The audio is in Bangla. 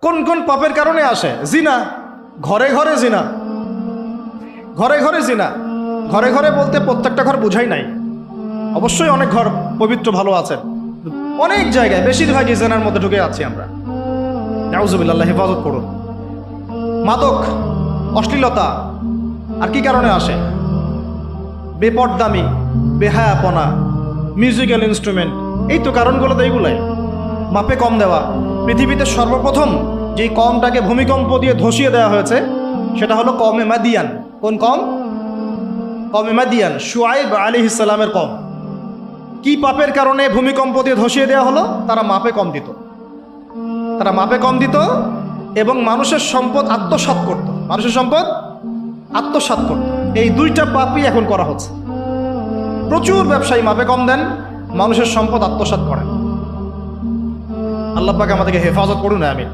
কোন কোন পাপের কারণে আসে? জিনা। ঘরে ঘরে জিনা। ঘরে ঘরে জিনা। ঘরে ঘরে বলতে প্রত্যেকটা ঘর বুঝাই নাই। অবশ্যই অনেক ঘর পবিত্র ভালো আছে। অনেক জায়গায়, বেশিরভাগই জেনার মধ্যে ঢুকে আছি আমরা। নাউজুবিল্লাহ, হেফাজত করুন। মাদক, অশ্লীলতা, আর কি কারণে আসে? বেপরদামি, বেহায়াপনা মিউজিক্যাল ইনস্ট্রুমেন্ট এই তো কারণগুলো তো এইগুলাই মাপে কম দেওয়া। পৃথিবীতে সর্বপ্রথম যেই কমটাকে ভূমিকম্প দিয়ে ধসিয়ে দেওয়া হয়েছে, সেটা হলো কমে মাদিয়ান। কোন কম? কমে মাদিয়ান শুয়াইব আলী ইসলামের কম। কি পাপের কারণে ভূমিকম্প দিয়ে ধসিয়ে দেওয়া হলো? তারা মাপে কম দিত। তারা মাপে কম দিত এবং মানুষের সম্পদ আত্মসাৎ করত। মানুষের সম্পদ আত্মসাৎ করত। এই দুইটা পাপই এখন করা হচ্ছে। প্রচুর ব্যবসায়ী মাপে কম দেন, মানুষের সম্পদ আত্মসাৎ করেন। আল্লাহ পাকে আমাদেরকে হেফাজত করুন আমি